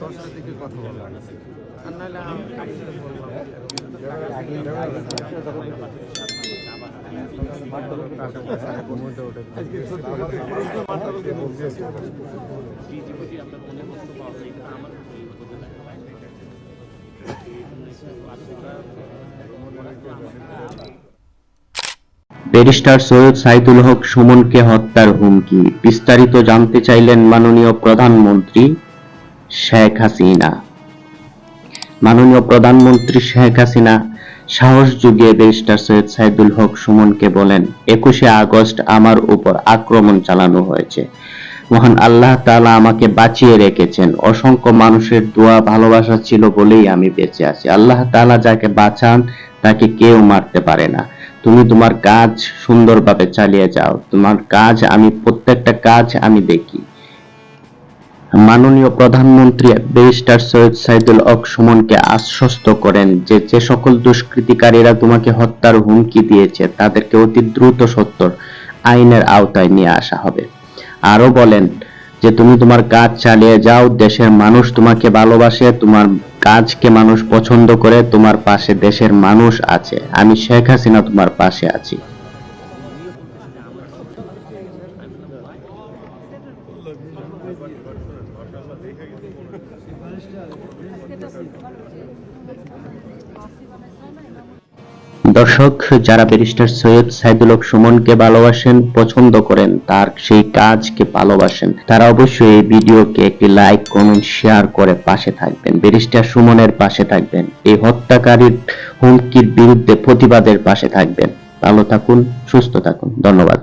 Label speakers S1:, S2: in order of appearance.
S1: তোর সাথে কথা বলব আর নাহলে আমি
S2: ব্যারিস্টার সৈয়দ সাইদুল হক সুমনকে হত্যার হুমকি। বিস্তারিত জানতে চাইলেন মাননীয় প্রধানমন্ত্রী শেখ হাসিনা। মাননীয় প্রধানমন্ত্রী শেখ হাসিনা সাহস যুগিয়ে ব্যারিস্টার সৈয়দ সাইদুল হক সুমনকে বলেন, একুশে আগস্ট আমার উপর আক্রমণ চালানো হয়েছে। মহান আল্লাহ তালা আমাকে বাঁচিয়ে রেখেছেন। অসংখ্য মানুষের দোয়া ভালোবাসা ছিল বলেই আমি বেঁচে আছি। আল্লাহ তালা যাকে বাঁচান, তাকে কেউ মারতে পারে না। তুমি তোমার কাজ সুন্দরভাবে চালিয়ে যাও। তোমার কাজ আমি, প্রত্যেকটা কাজ আমি দেখি। মাননীয় প্রধানমন্ত্রী ব্যারিস্টার সৈয়দ সাইদুল হক সুমনকে আশ্বস্ত করেন যে যে সকল দুষ্কৃতিকারীরা তোমাকে হত্যার হুমকি দিয়েছে, তাদেরকে অতি দ্রুত সত্তর আইনের আওতায় নিয়ে আসা হবে। আরও বলেন যে তুমি তোমার কাজ চালিয়ে যাও, দেশের মানুষ তোমাকে ভালোবাসে, তোমার কাজকে মানুষ পছন্দ করে, তোমার পাশে দেশের মানুষ আছে। আমি শেখ হাসিনা তোমার পাশে আছি। দর্শক, যারা ব্যারিস্টার সৈয়দ সাইদুল হক সুমনকে ভালোবাসেন, পছন্দ করেন, তার সেই কাজকে ভালোবাসেন, তারা অবশ্যই এই ভিডিওকে একটি লাইক, কমেন্ট, শেয়ার করে পাশে থাকবেন। ব্যারিস্টার সুমনের পাশে থাকবেন। এই হত্যাকারীর হুমকির বিরুদ্ধে প্রতিবাদের পাশে থাকবেন। ভালো থাকুন, সুস্থ থাকুন। ধন্যবাদ।